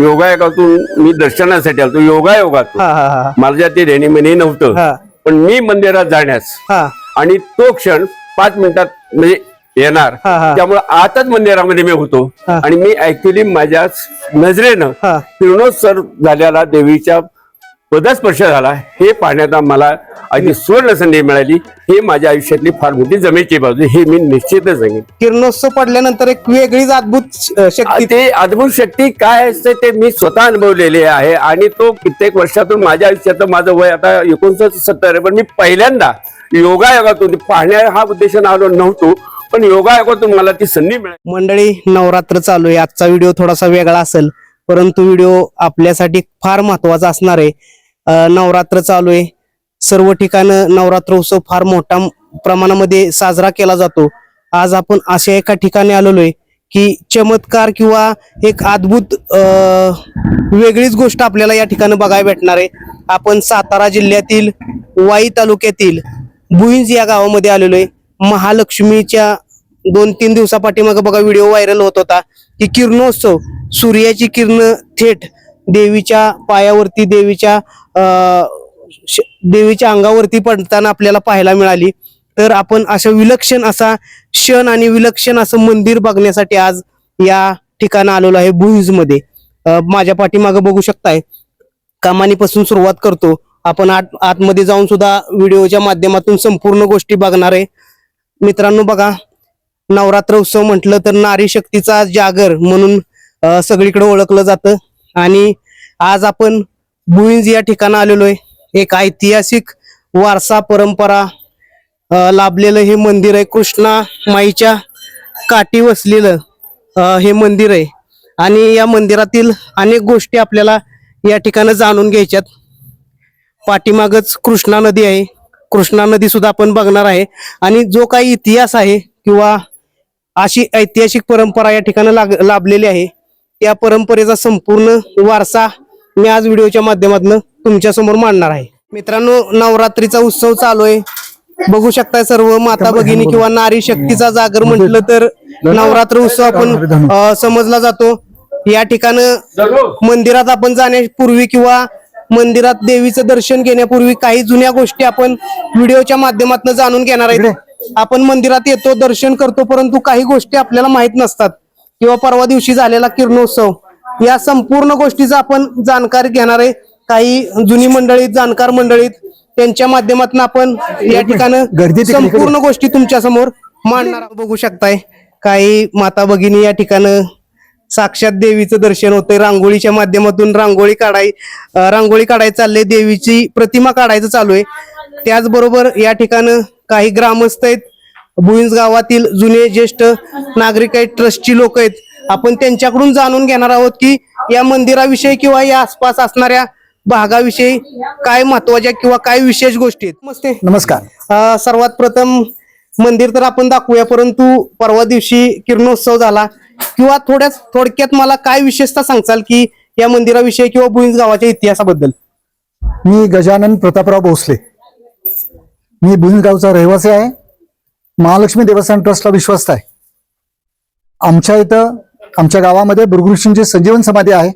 योगायोगातून मी दर्शनासाठी आलो योगायोगातून हा हा हा. माझ्या ते रेणीमनी नव्हतं. पण मी मंदिरात जाण्यास हा. आणि तो क्षण पाच मिनिटात म्हणजे येणार. हा, हा. त्यामुळे आताच मंदिरामध्ये मी होतो. हा. आणि मी ऍक्च्युली माझ्या नजरेनं हा. किरणोत्सव झालेला देवीच्या पदस्पर्श झाला हे पाहण्याचा मला अगदी सुवर्ण संधी मिळाली. हे माझ्या आयुष्यातली फार मोठी जमेची बाजू हे मी निश्चितच सांगेन. किरणोत्सव पडल्यानंतर एक वेगळीच अद्भुत शक्ती. ते अद्भुत शक्ती काय असते ते मी स्वतः अनुभवलेले आहे आणि तो कित्येक वर्षातून माझ्या आयुष्यात माझं वय आता एकोणसत्तर सत्तर आहे पण मी पहिल्यांदा योगायोगातून पाहण्या हा उद्देश आलो नव्हतो पण योगायोगातून मला ती संधी मिळाली. मंडळी नवरात्र चालू आहे आजचा व्हिडिओ थोडासा वेगळा असेल परंतु व्हिडिओ आपल्यासाठी फार महत्त्वाचा असणार आहे. नवरात्र चालू आहे. सर्व ठिकाणं नवरात्र उत्सव फार मोठ्या प्रमाणामध्ये साजरा केला जातो. आज आपण अशा एका ठिकाणी आलेलो आहे की चमत्कार किंवा एक अद्भुत वेगळीच गोष्ट आपल्याला या ठिकाणी बघायला भेटणार आहे. आपण सातारा जिल्ह्यातील वाई तालुक्यातील भुईंज या गावामध्ये आलेलो आहे. महालक्ष्मीच्या दोन तीन दिवसापाठीमागे बघा व्हिडिओ व्हायरल होत होता की किरणोत्सव सूर्याची किरण थेट देवीच्या पायावरती देवीच्या देवीच्या अंगावरती पडताना आपल्याला पाहायला मिळाली. तर आपण अशा विलक्षण असा क्षण आणि विलक्षण असं मंदिर बघण्यासाठी आज या ठिकाण आलेलो आहे भुईजमध्ये माझ्या पाठीमागं बघू शकताय. कामानीपासून सुरुवात करतो. आपण आत आतमध्ये जाऊन सुद्धा व्हिडिओच्या माध्यमातून संपूर्ण गोष्टी बघणार आहे. मित्रांनो बघा नवरात्र उत्सव म्हटलं तर नारी शक्तीचा जागर म्हणून सगळीकडे ओळखलं जातं. आणि आज आपण भुईंज या ठिकाणी आलेलो आहे एक ऐतिहासिक वारसा परंपरा लाभलेलं हे मंदिर आहे. कृष्णा माईच्या काठी वसलेलं हे मंदिर आहे. आणि या मंदिरातील अनेक गोष्टी आपल्याला या ठिकाणी जाणून घ्यायच्यात. पाठीमागच कृष्णा नदी आहे. कृष्णा नदी सुद्धा आपण बघणार आहे. आणि जो काही इतिहास आहे किंवा अशी ऐतिहासिक परंपरा या ठिकाणी लाग- लाभलेली आहे त्या परंपरेचा संपूर्ण वारसा मी आज व्हिडिओच्या माध्यमातून तुमच्यासमोर मांडणार आहे. मित्रांनो नवरात्रीचा उत्सव चालू आहे. बघू शकता सर्व माता भगिनी किंवा नारी शक्तीचा जागर म्हटलं तर नवरात्र उत्सव आपण समजला जातो. या ठिकाण मंदिरात आपण जाण्यापूर्वी किंवा मंदिरात देवीचं दर्शन घेण्यापूर्वी काही जुन्या गोष्टी आपण व्हिडिओच्या माध्यमातून जाणून घेणार आहेत. आपण मंदिरात येतो दर्शन करतो परंतु काही गोष्टी आपल्याला माहीत नसतात. किंवा परवा दिवशी झालेला किरणोत्सव. या संपूर्ण गोष्टीचा आपण जाणकारी घेणार आहे. काही जुनी मंडळीत जाणकार मंडळीत त्यांच्या माध्यमातून आपण या ठिकाणी संपूर्ण गोष्टी तुमच्यासमोर मांडणार. बघू शकताय काही माता भगिनी या ठिकाणी साक्षात देवीचं दर्शन होतंय. रांगोळीच्या माध्यमातून रांगोळी काढाय रांगोळी काढायला चालले देवीची प्रतिमा काढायचं चालू आहे. त्याचबरोबर या ठिकाणी काही ग्रामस्थ आहेत. भुईंज गावातील जुने ज्येष्ठ नागरिक आहेत. ट्रस्टची लोक आहेत. आपण त्यांच्याकडून जाणून घेणार आहोत की या मंदिराविषयी किंवा या आसपास असणाऱ्या भागाविषयी काय महत्त्वाच्या किंवा काय विशेष गोष्टी आहेत. नमस्ते. नमस्कार. सर्वात प्रथम मंदिर तर आपण दाखवूया परंतु परवा दिवशी किरणोत्सव झाला. किंवा थोड्या थोडक्यात मला काय विशेषता सांगचाल की या मंदिराविषयी किंवा भुईंज गावाच्या इतिहासाबद्दल? मी गजानन प्रतापराव भोसले. मी भुईगावचा रहिवासी आहे. महालक्ष्मी देवस्थान ट्रस्टला विश्वस्त आहे. आमच्या इथं आमच्या गावामध्ये भृगृष्णींची संजीवन समाधी आहे.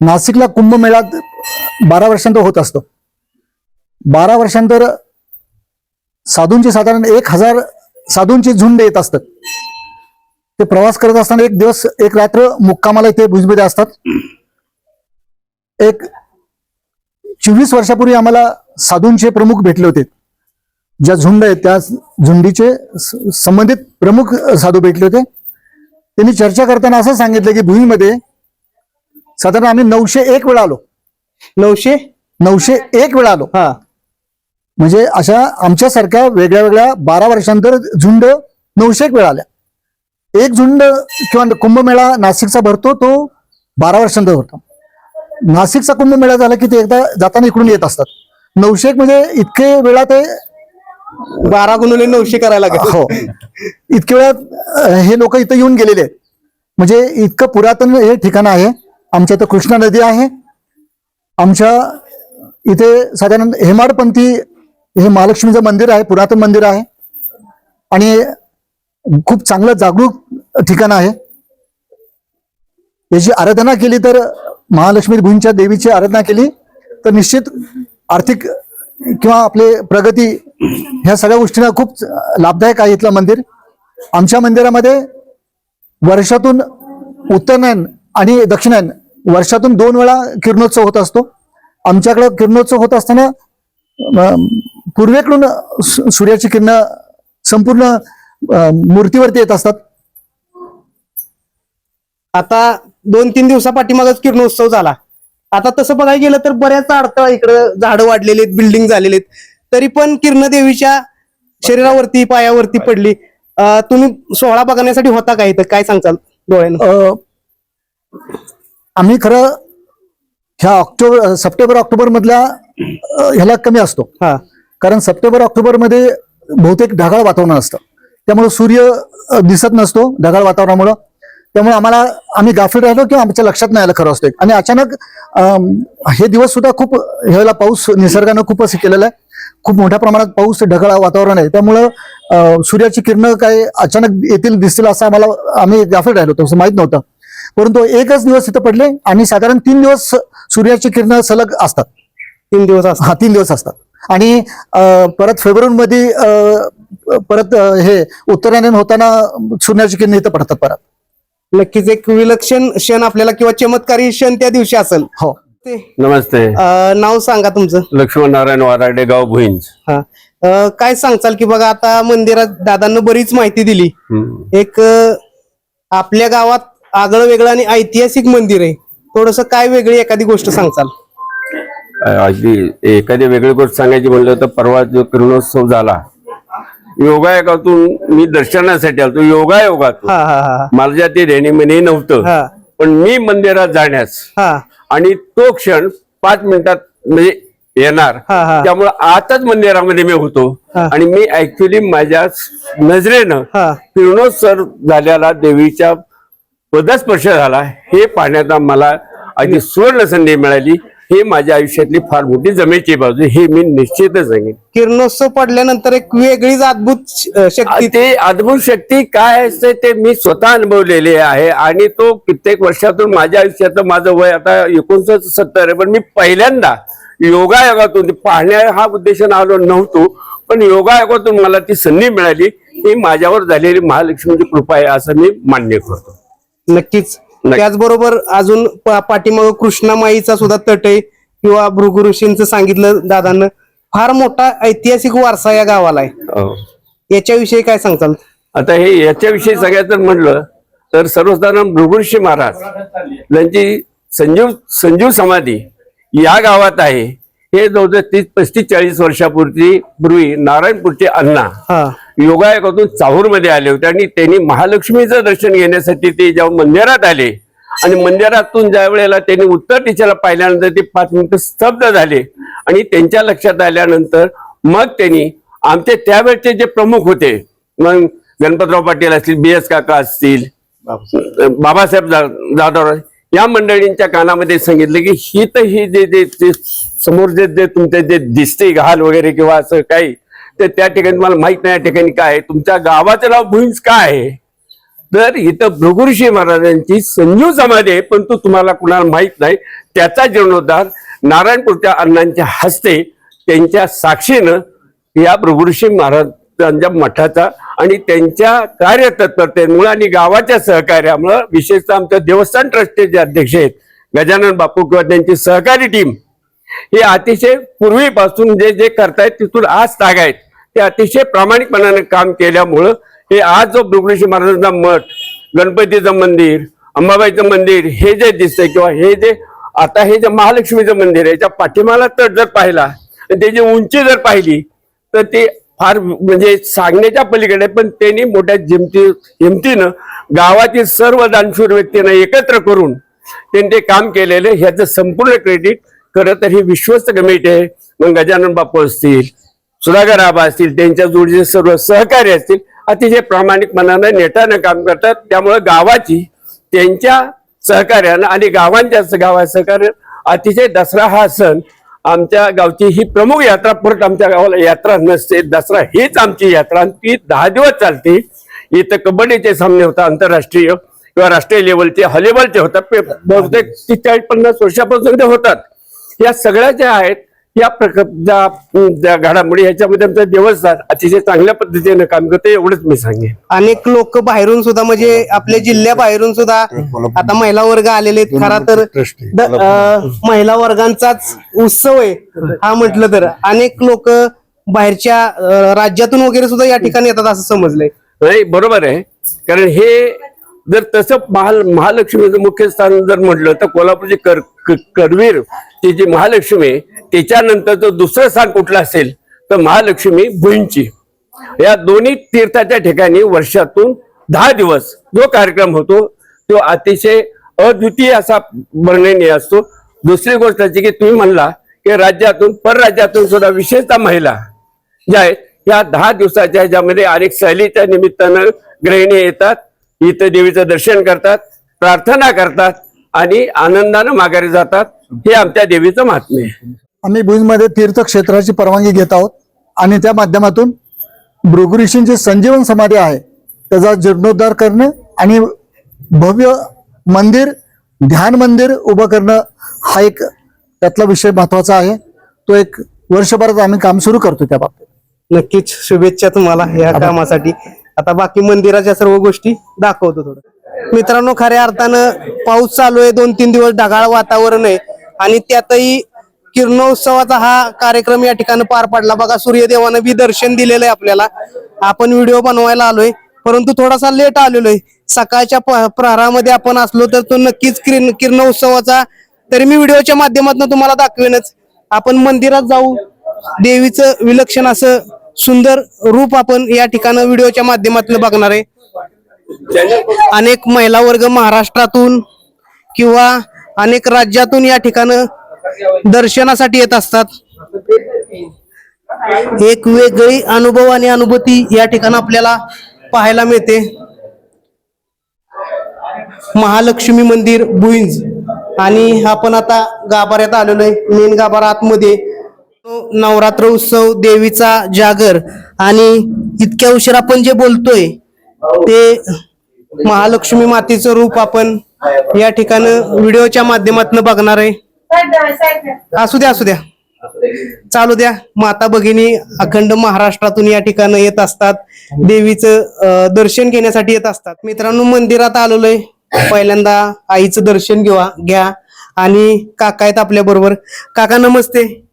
नाशिकला कुंभमेळा बारा वर्षांतर होत असतो. बारा वर्षांतर साधूंची साधारण एक हजार साधूंची झुंड येत असतात. ते प्रवास करत असताना एक दिवस एक रात्र मुक्कामाला इथे भुजमध्ये असतात. एक चोवीस वर्षापूर्वी आम्हाला साधूंचे प्रमुख भेटले होते. ज्या झुंड आहेत त्या झुंडीचे संबंधित प्रमुख साधू भेटले होते. त्यांनी चर्चा करताना असं सांगितलं की भुईमध्ये साधारण आम्ही नऊशे एक वेळा आलो. नऊशे? नऊशे एक वेळा आलो. हा. म्हणजे अशा आमच्यासारख्या वेगळ्या वेगळ्या बारा वर्षांतर झुंड नऊशे एक वेळा आल्या. एक झुंड किंवा कुंभमेळा नाशिकचा भरतो तो बारा वर्षांतर भरतो. नाशिकचा कुंभमेळा झाला की ते एकदा जाताना इकडून येत असतात. नऊशे एक म्हणजे इतके वेळा ते बारा गुणुले नऊशे करायला लागेल. हो. इतके वेळा हे लोक इथं येऊन गेलेले आहेत. म्हणजे इतकं पुरातन हे ठिकाण आहे. आमच्या इथं कृष्णा नदी आहे. आमच्या इथे साधारण हेमाडपंथी हे महालक्ष्मीचं मंदिर आहे पुरातन मंदिर आहे. आणि खूप चांगलं जागरूक ठिकाण आहे. याची आराधना केली तर महालक्ष्मी भुईंच्या देवीची आराधना केली तर निश्चित आर्थिक किंवा आपले प्रगती ह्या सगळ्या गोष्टींना खूप लाभदायक आहे इथलं मंदिर. आमच्या मंदिरामध्ये वर्षातून उत्तरायण आणि दक्षिणायन वर्षातून दोन वेळा किरणोत्सव होत असतो. आमच्याकडं किरणोत्सव होत असताना पूर्वेकडून सूर्याची किरण संपूर्ण मूर्तीवरती येत असतात. आता दोन तीन दिवसापाठीमागच किरणोत्सव झाला. आता तसं बघायला गेलं तर बऱ्याच अडथळा इकडं झाडं वाढलेली आहेत बिल्डिंग झालेले आहेत. तरी पण किरण देवीच्या शरीरावरती पायावरती पडली. अं, तुम्ही सोहळा बघण्यासाठी होता का इथं? काय सांगचाल डोळ्यानं? अ, आम्ही खरं ह्या ऑक्टोबर सप्टेंबर ऑक्टोबर मधल्या अ, ह्याला कमी असतो. हा. कारण सप्टेंबर ऑक्टोबरमध्ये बहुतेक ढगाळ वातावरण असतं. त्यामुळे सूर्य अ, दिसत नसतो ढगाळ वातावरणामुळं. त्यामुळे आम्हाला आम्ही गाफील राहिलो किंवा आमच्या लक्षात नाही आलं खरं असतं आणि अचानक हे दिवस सुद्धा खूप ह्याला पाऊस निसर्गानं खूप असं केलेलं आहे. खूप मोठ्या प्रमाणात पाऊस ढगाळ वातावरण आहे. त्यामुळं सूर्याची किरणं काय अचानक येतील दिसतील असं आम्हाला आम्ही गाफील राहिलो होतो असं माहीत नव्हतं. परंतु एकच दिवस इथं पडले आणि साधारण तीन दिवस सूर्याची किरणं सलग असतात. तीन दिवस हा तीन दिवस असतात. आणि परत फेब्रुवारीमध्ये परत हे उत्तरायण होताना सूर्याची किरण इथं पडतात परत. नक्कीच एक विलक्षण क्षण आपल्याला किंवा चमत्कारी क्षण त्या दिवशी असेल. हो. ते. नमस्ते. अं, नाव सांगा तुमचं. लक्ष्मण नारायण वाराडे गाव भुईंज. हा. अं, काय सांगचाल की बघा आता मंदिरात दादांना बरीच माहिती दिली. हम्म. एक अं, आपल्या गावात आगळं वेगळं आणि ऐतिहासिक मंदिर आहे. थोडस काय वेगळी एखादी गोष्ट सांगचाल अगदी एखादी वेगळी गोष्ट सांगायची म्हणलं तर परवा जो किरणोत्सव झाला योगायोगातून मी दर्शनासाठी आलो योगा योगातून हा हा हा. माझ्या ते देणीमध्ये नव्हतं पण मी मंदिरात जाण्यास हा. आणि तो क्षण पाच मिनिटात म्हणजे येणार हा, हा. त्यामुळे आताच मंदिरामध्ये मी होतो. हा. आणि मी ऍक्च्युली माझ्या नजरेनं हा. किरणोत्सव झालेला देवीच्या पदस्पर्श झाला हे पाहण्याचा मला अगदी सुवर्ण संधी मिळाली. हे माझ्या आयुष्यातली फार मोठी जमेची बाजू हे मी निश्चितच सांगेन किरणोत्सव पडल्यानंतर एक वेगळीच अद्भुत शक्ती ते अद्भुत शक्ती काय असते ते मी स्वतः अनुभवलेले आहे. आणि तो कित्येक वर्षातून माझ्या आयुष्यात माझं वय आता एकोणसष्ट सत्तर आहे. पण मी पहिल्यांदा योगायोगातून पाहण्या हा उद्देश आलो नव्हतो. पण योगायोगातून मला ती संधी मिळाली. ही माझ्यावर झालेली महालक्ष्मीची कृपा आहे असं मी मान्य करतो. नक्कीच. नक्की. त्याचबरोबर अजून पाठीमागं कृष्णामाईचा सुद्धा तट आहे किंवा भृगु ऋषींचं सांगितलं दादांना फार मोठा ऐतिहासिक वारसा या गावाला आहे. हो. याच्याविषयी काय सांगताल? आता हे याच्याविषयी सगळ्यात म्हटलं तर सर्वसाधारण भृगुऋषी महाराज यांची संजीव संजीव समाधी या गावात आहे हे जवळजवळ तीस पस्तीस चाळीस वर्षापूर्वी पूर्वी नारायणपूरचे अण्णा योगायोगातून चाहूरमध्ये आले होते आणि त्यांनी महालक्ष्मीचं दर्शन घेण्यासाठी ते जेव्हा मंदिरात आले. आणि मंदिरातून ज्या वेळेला त्यांनी उत्तर दिशेला पाहिल्यानंतर ते पाच मिनिटं स्तब्ध झाले. आणि त्यांच्या लक्षात आल्यानंतर मग त्यांनी आमचे त्यावेळचे जे प्रमुख होते मग गणपतराव पाटील असतील बी एस काका असतील बाबासाहेब जा- जाधव या मंडळींच्या कानामध्ये सांगितलं की ही तर ही जे जे जे समोर जे जे तुमचे जे दिसते घाल वगैरे किंवा असं काही तर त्या ठिकाणी मला माहीत नाही या ठिकाणी काय आहे. तुमच्या गावाचं नाव भुईंज काय आहे? तर इथं भृगुऋषी महाराजांची संजीव समाधी आहे पण तो तुम्हाला कुणाला माहीत नाही. त्याचा जीर्णोद्धार नारायणपूरच्या अण्णांच्या हस्ते त्यांच्या साक्षीनं या भृगुऋषी महाराजांच्या मठाचा आणि त्यांच्या कार्यतत्परतेमुळे आणि गावाच्या सहकार्यामुळं विशेषतः आमच्या देवस्थान ट्रस्टचे जे अध्यक्ष आहेत गजानन बापू किंवा त्यांची सहकारी टीम हे अतिशय पूर्वीपासून जे जे करतायत तिथून आज ताग आहेत ते अतिशय प्रामाणिकपणाने काम केल्यामुळं हे आज जो दुग्णेशी महाराजांचा मठ गणपतीचं मंदिर अंबाबाईचं मंदिर हे जे दिसतंय किंवा हे जे आता हे जे महालक्ष्मीचं मंदिर आहे याच्या पाठीमाला तट जर पाहिला त्याची उंची जर पाहिली तर ते फार म्हणजे सांगण्याच्या पलीकडे पण त्यांनी मोठ्या जिमती हिमतीनं गावातील सर्व दानशूर व्यक्तींना एकत्र करून त्यांनी ते काम केलेलं ह्याचं संपूर्ण क्रेडिट खरं तर ही विश्वस्त कमिटी आहे. मग गजानन बापू असतील सुधाकर आबा असतील त्यांच्या जोडीचे सर्व सहकारी असतील अतिशय प्रामाणिकपणानं नेटानं काम करतात. त्यामुळे गावाची त्यांच्या सहकार्यानं आणि गावांच्या गावा सहकार्य अतिशय दसरा हा सण आमच्या गावची ही प्रमुख यात्रा. परत आमच्या गावाला यात्रा नसते. दसरा हीच आमची यात्रा. ती दहा दिवस चालते. इथं कबड्डीचे सामने होतात आंतरराष्ट्रीय किंवा राष्ट्रीय लेवलचे हॉलीबॉलचे होतात. बहुतेक तीस चाळीस पन्नास वर्षापासून ते होतात. या सगळ्या ज्या आहेत या प्रकार ज्या ज्या घडामोडी ह्याच्यामध्ये आमचं देवस्थान अतिशय चांगल्या पद्धतीने काम करते एवढंच मी सांगेन. अनेक लोक बाहेरून सुद्धा म्हणजे आपल्या जिल्ह्या बाहेरून सुद्धा आता महिला वर्ग आलेले आहेत. खरा तर महिला वर्गांचाच उत्सव आहे हा म्हटलं तर. अनेक लोक बाहेरच्या राज्यातून वगैरे सुद्धा या ठिकाणी येतात असं समजलंय. नाही बरोबर आहे. कारण हे जर तसं महाल महालक्ष्मीचं मुख्य स्थान जर म्हटलं तर कोल्हापूरची कर क- करवीर ती जी महालक्ष्मी आहे त्याच्यानंतरचं दुसरं स्थान कुठलं असेल तर महालक्ष्मी भुईंची. या दोन्ही तीर्थाच्या ठिकाणी वर्षातून दहा दिवस जो कार्यक्रम होतो तो अतिशय अद्वितीय असा वर्णनीय असतो. दुसरी गोष्ट अशी की तुम्ही म्हणला की राज्यातून परराज्यातून सुद्धा विशेषतः महिला ज्या आहेत या दहा दिवसाच्या ह्याच्यामध्ये अनेक सहलीच्या निमित्तानं गृहिणी येतात इथं देवीचं दर्शन करतात प्रार्थना करतात आणि आनंदानं माघारी जातात. हे आमच्या देवीचं महात्म्य आहे. आम्ही भुजमध्ये तीर्थक्षेत्राची परवानगी घेत आहोत आणि त्या माध्यमातून भृगु ऋषींची संजीवन समाधी आहे. त्याचा जीर्णोद्धार करणं आणि भव्य मंदिर ध्यान मंदिर उभं करणं हा एक त्यातला विषय महत्त्वाचा आहे. तो एक वर्षभरात आम्ही काम सुरू करतो त्या बाबतीत. नक्कीच. शुभेच्छा तुम्हाला या कामासाठी. आता बाकी मंदिराच्या सर्व गोष्टी दाखवतो थोडं. मित्रांनो खऱ्या अर्थानं पाऊस चालू आहे. दोन तीन दिवस ढगाळ वातावरण आहे. आणि त्यातही किरणोत्सवाचा हा कार्यक्रम या ठिकाणी पार पडला. बघा सूर्यदेवानं बी दर्शन दिलेलं आहे आपल्याला. आपण व्हिडिओ बनवायला आलोय परंतु थोडासा लेट आलेलो आहे सकाळच्या प्रहारामध्ये आपण असलो तर तो नक्कीच किरण किरणोत्सवाचा तरी मी व्हिडिओच्या माध्यमातून तुम्हाला दाखवेनच. आपण मंदिरात जाऊ देवीचं विलक्षण असं सुंदर रूप आपण या ठिकाणी व्हिडिओच्या माध्यमातून बघणार आहे. अनेक महिला वर्ग महाराष्ट्रातून किंवा अनेक राज्यातून या ठिकाणं दर्शनासाठी येत असतात. एक वेगळी अनुभव आणि अनुभूती या ठिकाणी आपल्याला पाहायला मिळते. महालक्ष्मी मंदिर भुईंज आणि आपण आता गाभाऱ्यात आलेलो आहे. मेन गाभारा आतमध्ये. नवरात्र उत्सव देवीचा जागर आणि इतक्या उशीर आपण जे बोलतोय ते महालक्ष्मी मातेचं रूप आपण या ठिकाणी व्हिडिओच्या माध्यमातून बघणार आहे. असू द्या असू द्या. चालू द्या. माता भगिनी अखंड महाराष्ट्रातून या ठिकाणी येत असतात. देवीचं दर्शन घेण्यासाठी येत असतात. मित्रांनो मंदिरात आलेलो आहे पहिल्यांदा आईचं दर्शन घेवा घ्या. आणि काका आहेत आपल्या बरोबर. काका नमस्ते.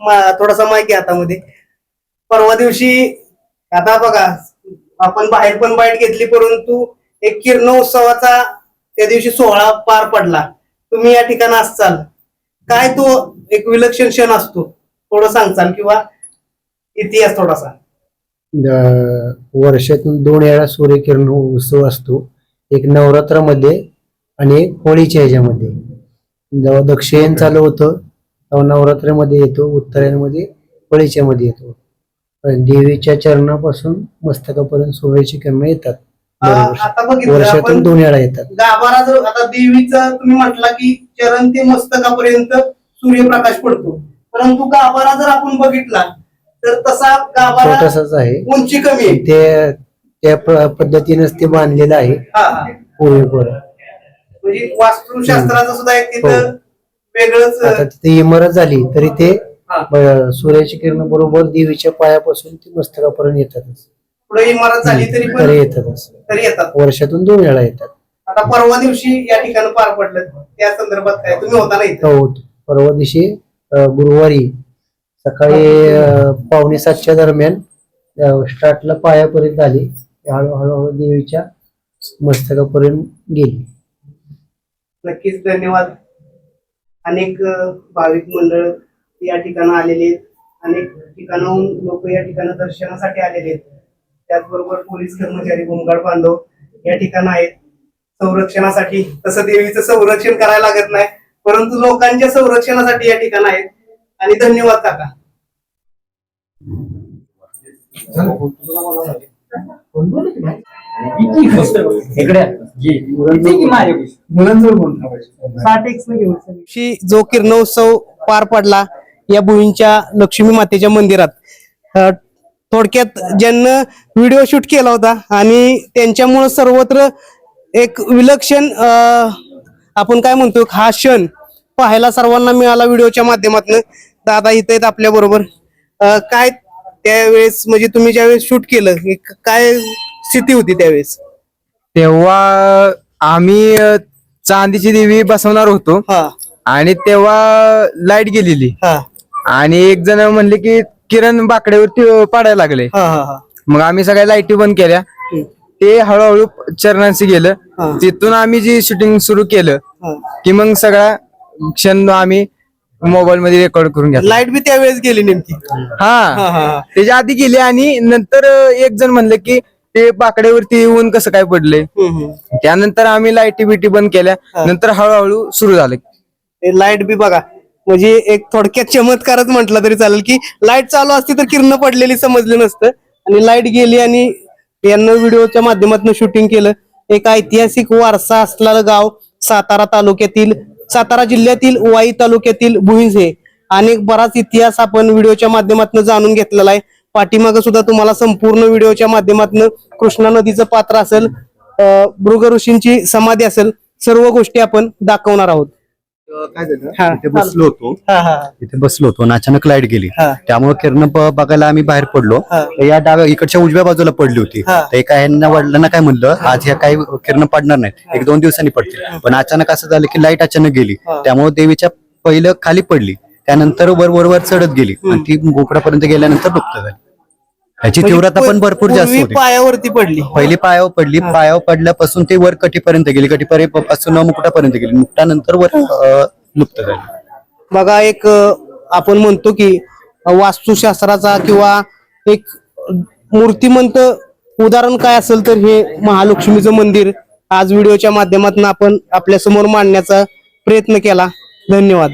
मा- थोडासा माहिती हातामध्ये. परवा दिवशी आता बघा आपण बाहेर पण बाईट घेतली परंतु एक किरणोत्सवाचा त्या दिवशी सोहळा पार पडला. तुम्ही या ठिकाणी असचाल. काय तो एक विलक्षण क्षण असतो? थोडं सांगचाल किंवा इतिहास थोडासा. द- वर्षातून दोन वेळा सूर्यकिरण उत्सव असतो. एक नवरात्रामध्ये आणि एक होळीच्या ह्याच्यामध्ये. जेव्हा दक्षिण चालू होतं तेव्हा नवरात्रामध्ये येतो उत्तरायणमध्ये होळीच्या मध्ये येतो. पण देवीच्या चरणापासून मस्तकापर्यंत सूर्याची किरण येतात. आता बघितलं वर्षातून दोन वेळा येतात. गाभारा जर आता देवीचं तुम्ही म्हटला की चरण ते मस्तकापर्यंत सूर्यप्रकाश पडतो. परंतु गाभारा जर आपण बघितला तर तसा गाभारा छोटासाच आहे. उंची कमी आहे. ते त्या प- पद्धतीनेच ते बांधलेलं आहे. हा, हा. म्हणजे वास्तुशास्त्राचं सुद्धा एक तिथं हो. वेगळंच आता तिथे इमारत झाली तरी ते हा. ब- सूर्याची किरण बरोबर देवीच्या पायापासून ते मस्तकापर्यंत येतातच. पुढे इमारत झाली तरी तरी पण येतातच तरी येतात. वर्षातून दोन वेळा येतात. आता परवा दिवशी या ठिकाणी पार पडलं त्या संदर्भात काय? तुम्ही होता ना इथं? हो परवा दिवशी अं, गुरुवारी सकाळी अं, पावणे सातच्या दरम्यान अं, स्टार्टला पायापर्यंत आली. हळूहळू हळूहळू देवीच्या मस्तकापर्यंत गेली. नक्कीच धन्यवाद. अनेक अं, भाविक मंडळ या ठिकाणी आलेले आहेत. अनेक ठिकाणाहून लोक या ठिकाणी दर्शनासाठी आलेले आहेत. त्याचबरोबर पोलीस कर्मचारी होमगार्ड बांधव या ठिकाणी आहेत. संरक्षणासाठी तसं देवीचं संरक्षण करायला लागत नाही परंतु लोकांच्या संरक्षणासाठी या ठिकाणी आहेत. आणि धन्यवाद काका. जो किरणोत्सव पार पडला या भुईंच्या लक्ष्मी मातेच्या मंदिरात. थोडक्यात ज्यांना व्हिडिओ शूट केला होता आणि त्यांच्यामुळे सर्वत्र एक विलक्षण आपण काय म्हणतो हा क्षण पाहायला सर्वांना मिळाला व्हिडिओच्या माध्यमातून. दादा इथे आहेत आपल्या बरोबर. काय त्यावेळेस म्हणजे तुम्ही ज्यावेळेस शूट केलं काय स्थिती होती त्यावेळेस? तेव्हा आम्ही चांदीची देवी बसवणार होतो. आणि तेव्हा लाइट गेलेली. हा. आणि एक जण म्हणले की किरण बाकड्यावरती अ, पाडायला लागले. हा हा हा. मग आम्ही सगळ्या लाईटी बंद केल्या. हम्म. ते हळूहळू चरणांशी हा. गेलं तिथून आम्ही जी शूटिंग सुरू केलं हा. की मग सगळा क्षण आम्ही मोबाईल मध्ये रेकॉर्ड करून घेतला. लाइट बी त्यावेळेस गेली नेमकी. हा. हा हा हा. त्याच्या आधी गेली आणि नंतर अ, एक जण म्हणले की ते बाकड्यावरती येऊन कसं काय पडले हम्म, हम्म. त्यानंतर आम्ही लाईटी बिटी बंद केल्या. नंतर हळूहळू सुरू झालं. ते लाइट बी बघा. म्हणजे एक थोडक्यात चमत्कारच म्हटलं तरी चालेल की लाइट चालू असती तर किरण पडलेली समजली नसतं. आणि लाइट गेली आणि यांना व्हिडिओच्या माध्यमातून शूटिंग केलं. एक ऐतिहासिक वारसा असलेलं गाव सातारा तालुक्यातील सातारा जिल्ह्यातील वाई तालुक्यातील भुईज हे. आणि बराच इतिहास आपण व्हिडिओच्या माध्यमातून जाणून घेतलेला आहे. पाठीमागं सुद्धा तुम्हाला संपूर्ण व्हिडिओच्या माध्यमातून कृष्णा नदीचं पात्र असेल अं, भृग ऋषींची समाधी असेल सर्व गोष्टी आपण दाखवणार आहोत. काय झालं? बसलो होतो. तिथे बसलो होतो आणि अचानक लाइट गेली. त्यामुळे किरण बघायला आम्ही बाहेर पडलो. तर या डाव्या इकडच्या उजव्या बाजूला पडली होती. तर एका ह्यांना वडिलांना काय म्हणलं आज ह्या काही किरण पडणार नाहीत. एक दोन दिवसांनी पडतील. पण अचानक असं झालं की लाइट अचानक गेली. त्यामुळे देवीच्या पहिलं खाली पडली. त्यानंतर वर वर वर चढत गेली. आणि ती गोकडापर्यंत गेल्यानंतर लुप्त झाली. ह्याची तीव्रता पण भरपूर जास्त होती. पायावरती पडली. पहिली पायावर पडली पायावर पडल्यापासून ती वर कटीपर्यंत गेली कटीपर्यंत पासून मुकुटापर्यंत गेली. मुकुटानंतर वर अं, लुप्त झाली. बघा एक अ, आपण म्हणतो की अ, वास्तुशास्त्राचा किंवा एक मूर्तिमंत उदाहरण काय असेल तर हे महालक्ष्मीचं मंदिर आज व्हिडिओच्या माध्यमातून आपण आपल्यासमोर मांडण्याचा प्रयत्न केला. धन्यवाद.